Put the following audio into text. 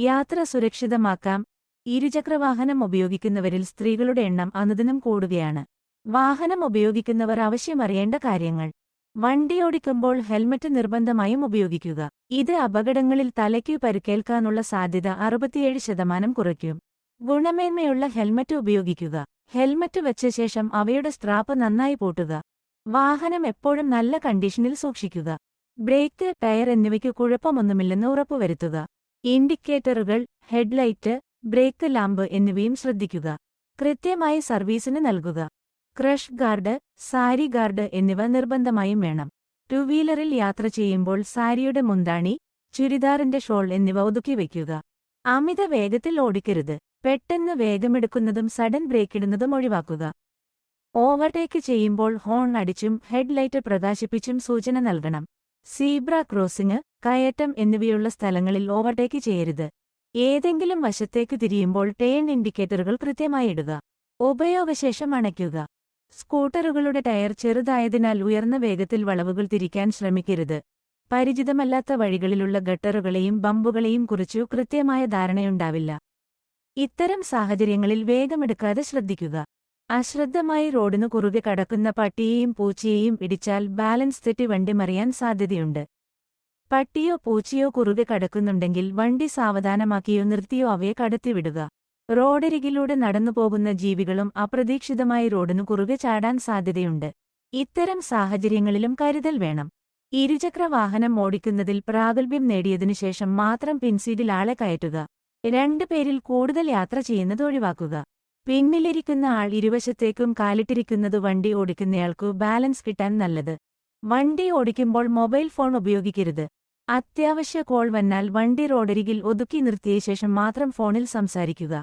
യാത്ര സുരക്ഷിതമാക്കാം. ഇരുചക്രവാഹനം ഉപയോഗിക്കുന്നവരിൽ സ്ത്രീകളുടെ എണ്ണം അനുദിനം കൂടുകയാണ്. വാഹനം ഉപയോഗിക്കുന്നവർ ആവശ്യമറിയേണ്ട കാര്യങ്ങൾ. വണ്ടിയോടിക്കുമ്പോൾ ഹെൽമറ്റ് നിർബന്ധമായും ഉപയോഗിക്കുക. ഇത് അപകടങ്ങളിൽ തലയ്ക്കു പരുക്കേൽക്കാനുള്ള സാധ്യത അറുപത്തിയേഴ് ശതമാനം കുറയ്ക്കും. ഗുണമേന്മയുള്ള ഹെൽമറ്റ് ഉപയോഗിക്കുക. ഹെൽമറ്റ് വെച്ച ശേഷം അവയുടെ സ്ട്രാപ്പ് നന്നായി പൂട്ടുക. വാഹനം എപ്പോഴും നല്ല കണ്ടീഷനിൽ സൂക്ഷിക്കുക. ബ്രേക്ക് ടയർ എന്നിവയ്ക്ക് കുഴപ്പമൊന്നുമില്ലെന്ന് ഉറപ്പുവരുത്തുക. ഇൻഡിക്കേറ്ററുകൾ ഹെഡ്ലൈറ്റ് ബ്രേക്ക് ലാമ്പ് എന്നിവയും ശ്രദ്ധിക്കുക. കൃത്യമായി സർവീസിന് നൽകുക. ക്രഷ് ഗാർഡ് സാരി ഗാർഡ് എന്നിവ നിർബന്ധമായും വേണം. ടു വീലറിൽ യാത്ര ചെയ്യുമ്പോൾ സാരിയുടെ മുന്താണി ചുരിദാറിന്റെ ഷോൾ എന്നിവ ഒതുക്കി വയ്ക്കുക. അമിത വേഗത്തിൽ ഓടിക്കരുത്. പെട്ടെന്ന് വേഗമെടുക്കുന്നതും സഡൻ ബ്രേക്കിടുന്നതും ഒഴിവാക്കുക. ഓവർടേക്ക് ചെയ്യുമ്പോൾ ഹോൺ അടിച്ചും ഹെഡ്ലൈറ്റ് പ്രകാശിപ്പിച്ചും സൂചന നൽകണം. സീബ്ര ക്രോസിംഗ് കയറ്റം എന്നിവയുള്ള സ്ഥലങ്ങളിൽ ഓവർടേക്ക് ചെയ്യരുത്. ഏതെങ്കിലും വശത്തേക്ക് തിരിയുമ്പോൾ ടേൺ ഇൻഡിക്കേറ്ററുകൾ കൃത്യമായി ഇടുക. ഉപയോഗശേഷം അണയ്ക്കുക. സ്കൂട്ടറുകളുടെ ടയർ ചെറുതായതിനാൽ ഉയർന്ന വേഗത്തിൽ വളവുകൾ തിരിക്കാൻ ശ്രമിക്കരുത്. പരിചിതമല്ലാത്ത വഴികളിലുള്ള ഗട്ടറുകളെയും ബമ്പുകളെയും കുറിച്ചു കൃത്യമായ ധാരണയുണ്ടാവില്ല. ഇത്തരം സാഹചര്യങ്ങളിൽ വേഗമെടുക്കാതെ ശ്രദ്ധിക്കുക. അശ്രദ്ധമായി റോഡിനു കുറുകെ കടക്കുന്ന പട്ടിയെയും പൂച്ചയെയും ഇടിച്ചാൽ ബാലൻസ് തെറ്റി വണ്ടി മറിയാൻ സാധ്യതയുണ്ട്. പട്ടിയോ പൂച്ചയോ കുറുകെ കടക്കുന്നുണ്ടെങ്കിൽ വണ്ടി സാവധാനമാക്കിയോ നിർത്തിയോ അവയെ കടത്തിവിടുക. റോഡരികിലൂടെ നടന്നുപോകുന്ന ജീവികളും അപ്രതീക്ഷിതമായി റോഡിനു കുറുകെ ചാടാൻ സാധ്യതയുണ്ട്. ഇത്തരം സാഹചര്യങ്ങളിലും കരുതൽ വേണം. ഇരുചക്ര വാഹനം ഓടിക്കുന്നതിൽ പ്രാഗൽഭ്യം നേടിയതിനു ശേഷം മാത്രം പിൻസീറ്റിൽ ആളെ കയറ്റുക. രണ്ടു പേരിൽ കൂടുതൽ യാത്ര ചെയ്യുന്നത് ഒഴിവാക്കുക. പിന്നിലിരിക്കുന്ന ആൾ ഇരുവശത്തേക്കും കാലിട്ടിരിക്കുന്നത് വണ്ടി ഓടിക്കുന്നയാൾക്കു ബാലൻസ് കിട്ടാൻ നല്ലത്. വണ്ടി ഓടിക്കുമ്പോൾ മൊബൈൽ ഫോൺ ഉപയോഗിക്കരുത്. അത്യാവശ്യ കോൾ വന്നാൽ വണ്ടി റോഡരികിൽ ഒതുക്കി നിർത്തിയ ശേഷം മാത്രം ഫോണിൽ സംസാരിക്കുക.